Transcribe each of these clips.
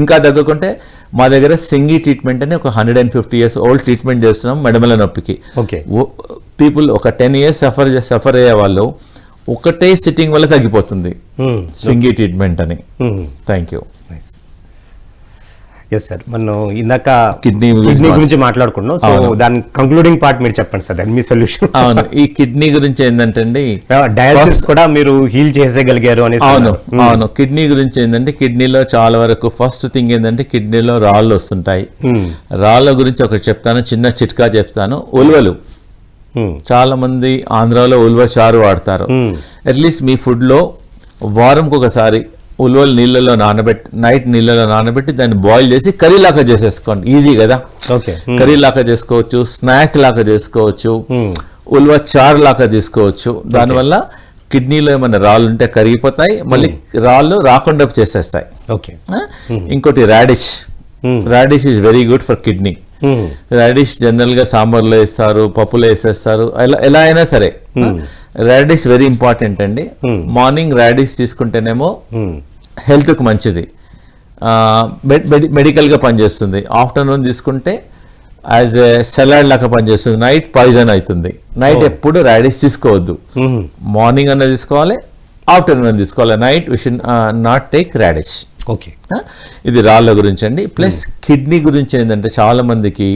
ఇంకా తగ్గకుంటే మా దగ్గర సింగి ట్రీట్మెంట్ అని ఒక hundred and fifty years old treatment చేస్తున్నాం మెడమల నొప్పికి. ఓకే పీపుల్ ఒక టెన్ ఇయర్స్ సఫర్ సఫర్ అయ్యే వాళ్ళు ఒకటే సిట్టింగ్ వల్ల తగ్గిపోతుంది. Hmm. సింగి ట్రీట్మెంట్ అని. థ్యాంక్ యూ ఎస్ సార్ మనం ఇందాక కిడ్నీ మాట్లా- గురించి మాట్లాడుకున్నాం. సో. దాని కంక్లూడింగ్ పార్ట్ మీరు చెప్పండి సార్ దాని మీ సొల్యూషన్ అవును. ఈ కిడ్నీ గురించి ఏంటంటే అండి డయాలసిస్ కూడా మీరు హీల్ చేసేయగలిగారు అని అవును అవును. కిడ్నీ గురించి ఏంటంటే కిడ్నీలో చాలా వరకు ఫస్ట్ థింగ్ ఏంటంటే కిడ్నీలో రాళ్ళు వస్తుంటాయి. రాళ్ళ గురించి ఒకటి చెప్తాను చిన్న చిట్కా చెప్తాను. ఉలువలు. చాలా మంది ఆంధ్రాలో ఉలువ చారు వాడతారు. అట్లీస్ట్ మీ ఫుడ్లో వారంకి ఒకసారి ఉలువలు నీళ్ళలో నానబెట్టి నైట్ నీళ్ళలో నానబెట్టి దాన్ని బాయిల్ చేసి కర్రీ లాగా చేసేసుకోండి. ఈజీ కదా? ఓకే కర్రీ లాగా చేసుకోవచ్చు స్నాక్ లాగా చేసుకోవచ్చు ఉల్వ చారు లాగా తీసుకోవచ్చు దానివల్ల కిడ్నీలో ఏమైనా రాళ్ళు ఉంటే కరిగిపోతాయి మళ్ళీ రాళ్ళు రాకుండా చేసేస్తాయి. ఓకే ఆ? ఇంకోటి radish radish is very good for kidney radish జనరల్గా సాంబార్లో వేస్తారు పప్పులో వేసేస్తారు ఎలా ఎలా అయినా సరే. రాడిష్ వెరీ ఇంపార్టెంట్ అండి. మార్నింగ్ రాడిష్ తీసుకుంటేనేమో హెల్త్కు మంచిది మెడికల్గా పనిచేస్తుంది. ఆఫ్టర్నూన్ తీసుకుంటే యాజ్ ఎ సలాడ్ లాగా పనిచేస్తుంది. నైట్ పాయిజన్ అవుతుంది. నైట్ ఎప్పుడు రాడిష్ తీసుకోవద్దు. మార్నింగ్ అన్న తీసుకోవాలి ఆఫ్టర్నూన్ తీసుకోవాలి. Night we should not take radish okay? ఇది రాళ్ళ గురించి అండి. ప్లస్ కిడ్నీ గురించి ఏంటంటే చాలా మందికి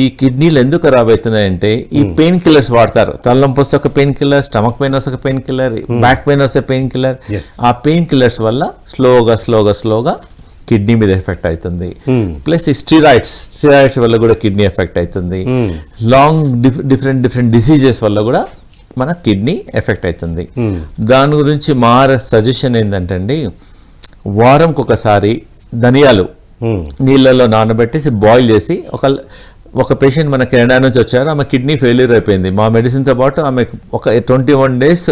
ఈ కిడ్నీలు ఎందుకు ఖరాబ్ అవుతున్నాయంటే ఈ పెయిన్ కిల్లర్స్ వాడతారు. తలనొప్పి వస్తే ఒక పెయిన్ కిల్లర్ స్టమక్ పెయిన్ వస్తే ఒక పెయిన్ కిల్లర్ బ్యాక్ పెయిన్ వస్తే పెయిన్ కిల్లర్. ఆ పెయిన్ కిల్లర్స్ వల్ల స్లోగా స్లోగా స్లోగా కిడ్నీ మీద ఎఫెక్ట్ అవుతుంది. ప్లస్ ఈ స్టిరాయిడ్స్ స్టిరాయిడ్స్ వల్ల కూడా కిడ్నీ ఎఫెక్ట్ అవుతుంది. లాంగ్ డిఫరెంట్ డిఫరెంట్ డిసీజెస్ వల్ల కూడా మన కిడ్నీ ఎఫెక్ట్ అవుతుంది. దాని గురించి మా సజెషన్ ఏంటంటే అండి వారంకి ఒకసారి ధనియాలు నీళ్ళలో నానబెట్టేసి బాయిల్ చేసి ఒక ఒక పేషెంట్ మన కెనడా నుంచి వచ్చారు ఆమె కిడ్నీ ఫెయిల్యూర్ అయిపోయింది. మా మెడిసిన్తో పాటు ఆమె ఒక ట్వంటీ వన్ డేస్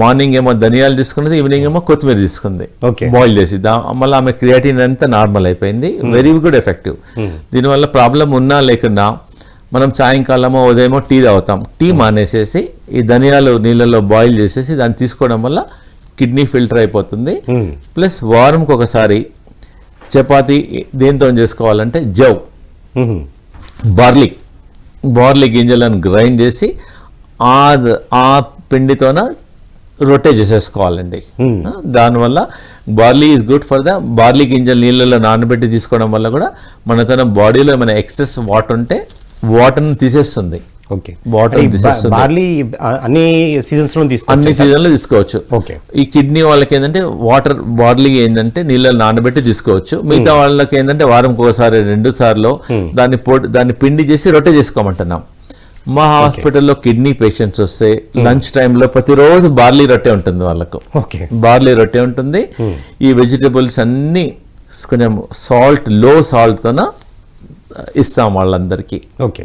మార్నింగ్ ఏమో ధనియాలు తీసుకున్నది ఈవినింగ్ ఏమో కొత్తిమీర తీసుకుంది. బాయిల్ చేసి దా మళ్ళీ ఆమె క్రియాటిన్ అంతా నార్మల్ అయిపోయింది. వెరీ గుడ్ ఎఫెక్టివ్ దీనివల్ల ప్రాబ్లం ఉన్నా లేకున్నా మనం సాయంకాలమో ఉదయమో టీ తాగుతాం. టీ మానేసేసి ఈ ధనియాలు నీళ్ళలో బాయిల్ చేసేసి దాన్ని తీసుకోవడం వల్ల కిడ్నీ ఫిల్టర్ అయిపోతుంది. ప్లస్ వారంకి ఒకసారి చపాతి దేంతో చేసుకోవాలంటే జవ్. బార్లీ. బార్లీ గింజలను గ్రైండ్ చేసి ఆ ఆ పిండితోన రొట్టె చేసేసుకోవాలండి. దానివల్ల barley is good for the barley గింజలు నీళ్ళలో నానబెట్టి తీసుకోవడం వల్ల కూడా మన తన బాడీలో ఏమైనా ఎక్సెస్ వాటర్ ఉంటే వాటర్ని తీసేస్తుంది. ఓకే వాటర్ బార్లీ అన్ని సీజన్స్లో అన్ని తీసుకోవచ్చు సీజన్లో తీసుకోవచ్చు. ఓకే ఈ కిడ్నీ వాళ్ళకి ఏంటంటే వాటర్ బార్లీ ఏంటంటే నీళ్ళలో నానబెట్టి తీసుకోవచ్చు. మిగతా వాళ్ళకి ఏంటంటే వారంకి ఒకసారి రెండు సార్లు దాన్ని పొడి దాన్ని పిండి చేసి రొట్టె చేసుకోమంటున్నాం. మా హాస్పిటల్లో కిడ్నీ పేషెంట్స్ వస్తే లంచ్ టైంలో ప్రతిరోజు బార్లీ రొట్టె ఉంటుంది వాళ్ళకు. ఓకే బార్లీ రొట్టె ఉంటుంది. ఈ వెజిటబుల్స్ అన్ని కొంచెం సాల్ట్లో సాల్ట్తోన ఇస్తాం వాళ్ళందరికీ. ఓకే?